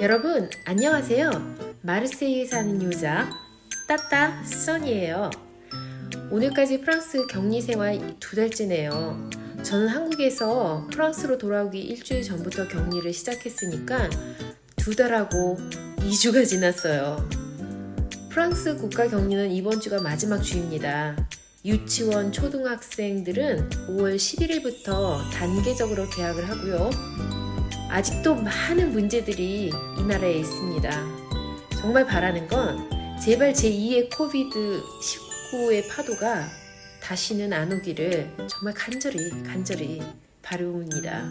여러분 안녕하세요. 마르세유에 사는 여자 따따 써니예요. 오늘까지 프랑스 격리 생활 두 달째네요. 저는 한국에서 프랑스로 돌아오기 일주일 전부터 격리를 시작했으니까 두 달하고 2주가 지났어요. 프랑스 국가 격리는 이번 주가 마지막 주입니다. 유치원 초등학생들은 5월 11일부터 단계적으로 개학을 하고요. 아직도 많은 문제들이 이 나라에 있습니다. 정말 바라는 건 제발 제2의 코비드 19의 파도가 다시는 안 오기를 정말 간절히 간절히 바라옵니다.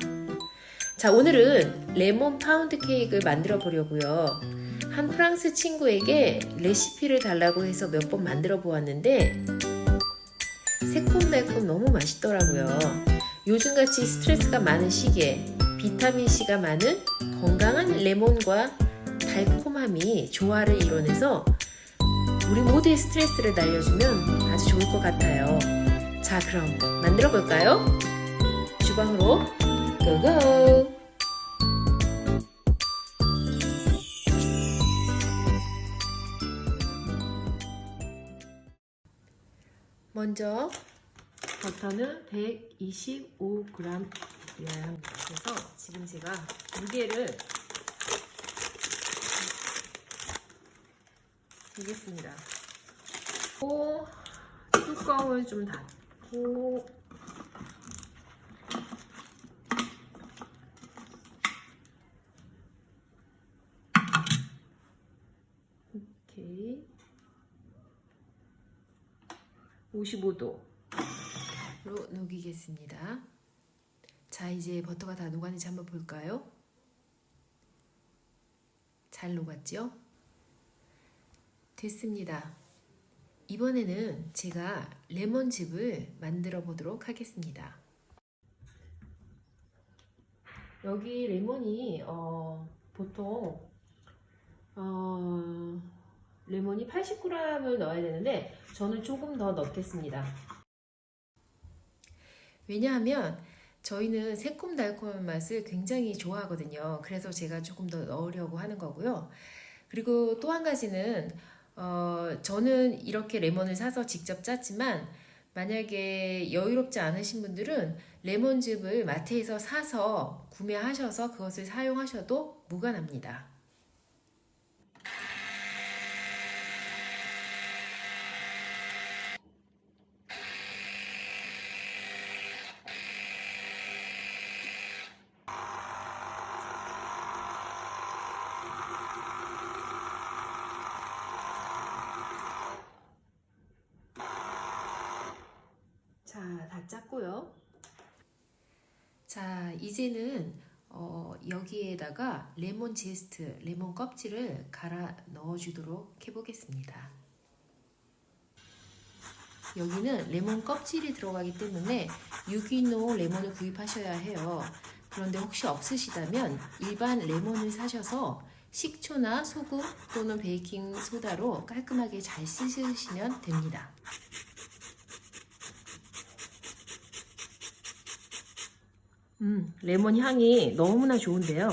자, 오늘은 레몬 파운드 케이크를 만들어 보려고요. 한 프랑스 친구에게 레시피를 달라고 해서 몇 번 만들어 보았는데 새콤달콤 너무 맛있더라고요. 요즘같이 스트레스가 많은 시기에 비타민C가 많은 건강한 레몬과 달콤함이 조화를 이뤄내서 우리 모두의 스트레스를 날려주면 아주 좋을 것 같아요. 자, 그럼 만들어 볼까요? 주방으로 고고! 먼저 버터는 125g 양 그래서 지금 제가 무게를 되겠습니다. 오, 뚜껑을 좀 닫고 오케이 55도로 녹이겠습니다. 자, 이제 버터가 다 녹았는지 한번 볼까요? 잘 녹았죠? 됐습니다. 이번에는 제가 레몬즙을 만들어 보도록 하겠습니다. 여기 레몬이 어, 보통 어, 레몬이 80g을 넣어야 되는데 저는 조금 더 넣겠습니다. 왜냐하면 저희는 새콤달콤한 맛을 굉장히 좋아하거든요. 그래서 제가 조금 더 넣으려고 하는 거고요. 그리고 또 한 가지는 어, 저는 이렇게 레몬을 사서 직접 짰지만 만약에 여유롭지 않으신 분들은 레몬즙을 마트에서 사서 구매하셔서 그것을 사용하셔도 무관합니다. 자, 다 짰고요. 자, 이제는 어, 여기에다가 레몬 제스트, 레몬 껍질을 갈아 넣어주도록 해보겠습니다. 여기는 레몬 껍질이 들어가기 때문에 유기농 레몬을 구입하셔야 해요. 그런데 혹시 없으시다면 일반 레몬을 사셔서 식초나 소금 또는 베이킹 소다로 깔끔하게 잘 씻으시면 됩니다. 음, 레몬 향이 너무나 좋은데요.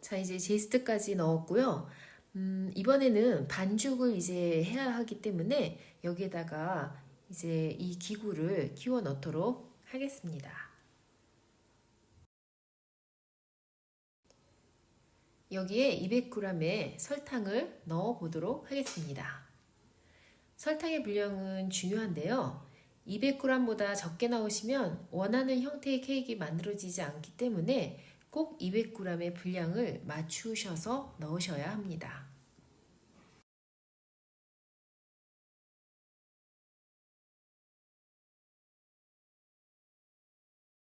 자, 이제 제스트까지 넣었고요. 음, 이번에는 반죽을 이제 해야 하기 때문에 여기에다가 이제 이 기구를 키워 넣도록 하겠습니다. 여기에 200g의 설탕을 넣어 보도록 하겠습니다. 설탕의 분량은 중요한데요. 200g보다 적게 나오시면 원하는 형태의 케이크 만들어지지 않기 때문에 꼭 200g의 분량을 맞추셔서 넣으셔야 합니다.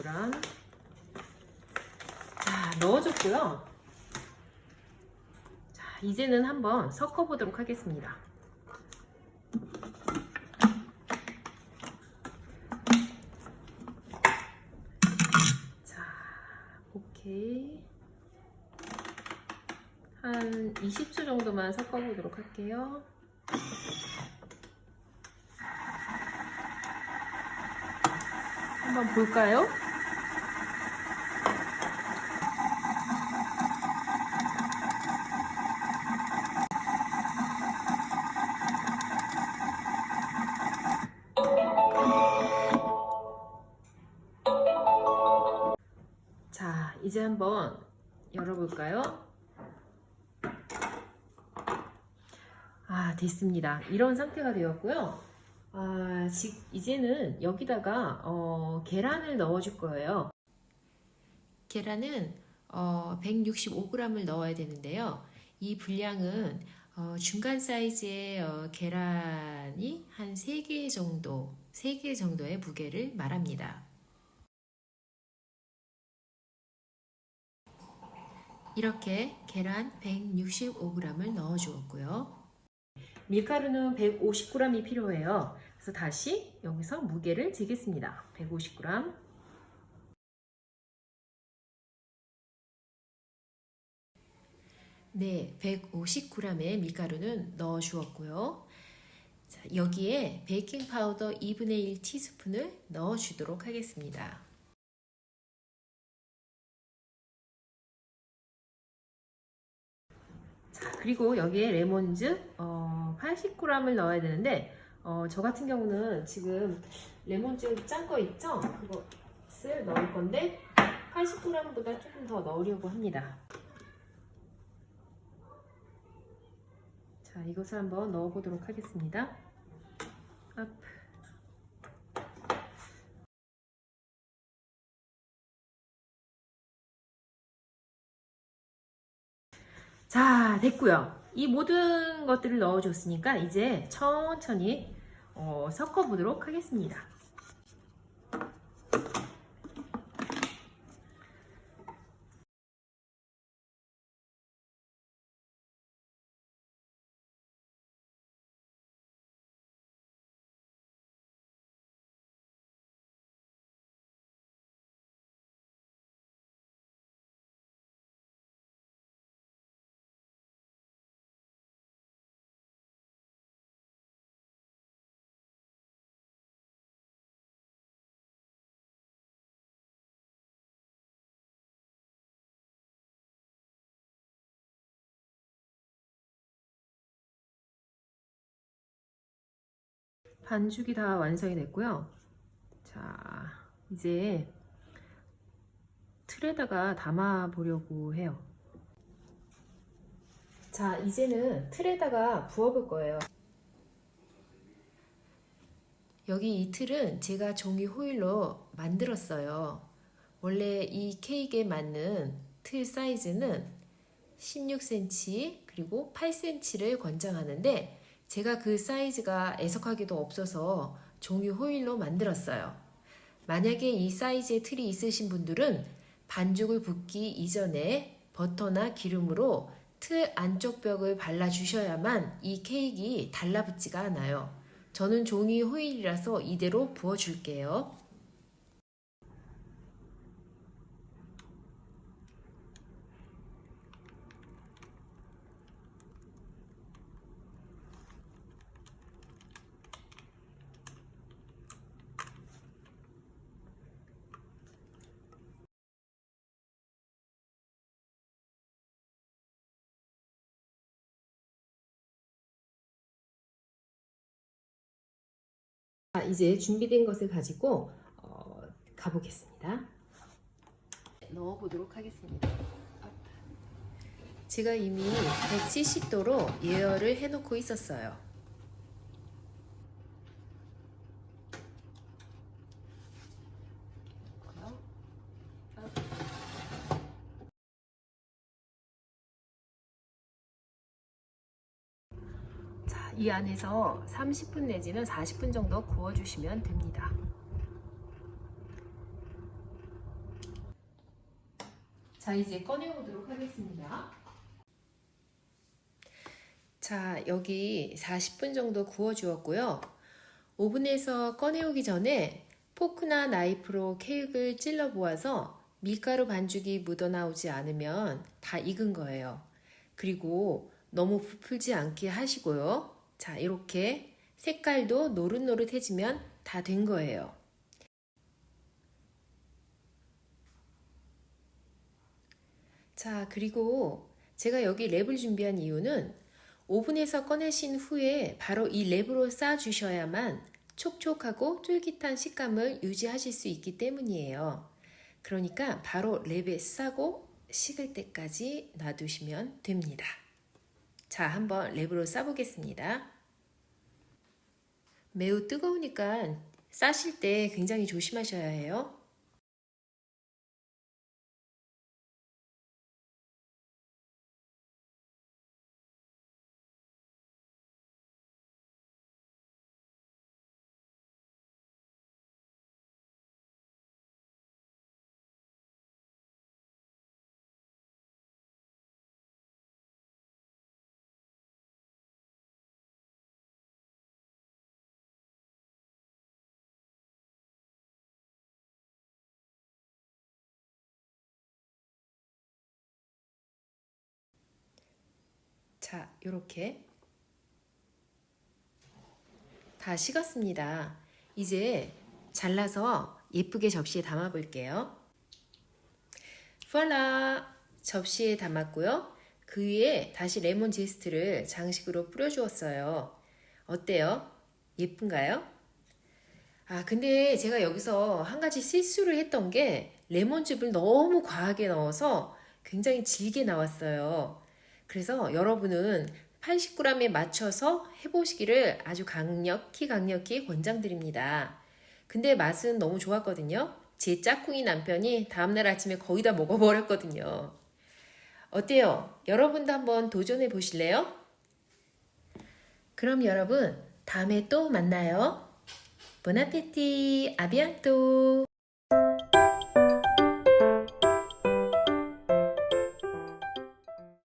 자, 넣어줬고요. 자, 이제는 한번 섞어 보도록 하겠습니다. 자, 오케이. 한 20초 정도만 섞어 보도록 할게요. 한번 볼까요? 이제 한번 열어볼까요? 아, 됐습니다. 이런 상태가 되었고요. 아, 지, 이제는 여기다가 어, 계란을 넣어줄 거예요. 계란은 어, 165g을 넣어야 되는데요. 이 분량은 어, 중간 사이즈의 어, 계란이 한 3개 정도, 3개 정도의 무게를 말합니다. 이렇게 계란 165g을 넣어 주었고요. 밀가루는 150g이 필요해요. 그래서 다시 여기서 무게를 재겠습니다. 150g. 네, 150g의 밀가루는 넣어 주었고요. 자, 여기에 베이킹 파우더 2분의 1 티스푼을 넣어 주도록 하겠습니다. 그리고 여기에 레몬즙 어, 80g을 넣어야 되는데 어, 저 같은 경우는 지금 레몬즙 짠 거 있죠? 그것을 넣을 건데 80g보다 조금 더 넣으려고 합니다. 자, 이것을 한번 넣어보도록 하겠습니다. 업. 자, 됐고요. 이 모든 것들을 넣어줬으니까 이제 천천히 어, 섞어보도록 하겠습니다. 반죽이 다 완성이 됐고요. 자, 이제 틀에다가 담아 보려고 해요. 자, 이제는 틀에다가 부어볼 거예요. 여기 이 틀은 제가 종이 호일로 만들었어요. 원래 이 케이크에 맞는 틀 사이즈는 16cm 그리고 8cm를 권장하는데 제가 그 사이즈가 애석하게도 없어서 종이 호일로 만들었어요. 만약에 이 사이즈의 틀이 있으신 분들은 반죽을 붓기 이전에 버터나 기름으로 틀 안쪽 벽을 발라주셔야만 이 케이크 달라붙지가 않아요. 저는 종이 호일이라서 이대로 부어줄게요. 자, 이제 준비된 것을 가지고 어, 가보겠습니다. 넣어보도록 하겠습니다. 제가 이미 170도로 예열을 해놓고 있었어요. 자, 이 안에서 30분 내지는 40분 정도 구워주시면 됩니다. 자, 이제 꺼내보도록 하겠습니다. 자, 여기 40분 정도 구워주었고요. 오븐에서 꺼내오기 전에 포크나 나이프로 케이크를 찔러 보아서 밀가루 반죽이 묻어나오지 않으면 다 익은 거예요. 그리고 너무 부풀지 않게 하시고요. 자, 이렇게 색깔도 노릇노릇해지면 다 된 거예요. 자, 그리고 제가 여기 랩을 준비한 이유는 오븐에서 꺼내신 후에 바로 이 랩으로 싸주셔야만 촉촉하고 쫄깃한 식감을 유지하실 수 있기 때문이에요. 그러니까 바로 랩에 싸고 식을 때까지 놔두시면 됩니다. 자, 한번 랩으로 싸보겠습니다. 매우 뜨거우니까 싸실 때 굉장히 조심하셔야 해요. 자, 이렇게 다 식었습니다. 이제 잘라서 예쁘게 접시에 담아 볼게요. voil라! 접시에 담았고요. 그 위에 다시 레몬 제스트를 장식으로 뿌려주었어요. 어때요? 예쁜가요? 아, 근데 제가 여기서 한 가지 실수를 했던 게 레몬즙을 너무 과하게 넣어서 굉장히 질게 나왔어요. 그래서 여러분은 80g에 맞춰서 해보시기를 아주 강력히 강력히 권장드립니다. 근데 맛은 너무 좋았거든요. 제 짝꿍이 남편이 다음날 아침에 거의 다 먹어버렸거든요. 어때요? 여러분도 한번 도전해 보실래요? 그럼 여러분, 다음에 또 만나요. 보나페티, 아비안토!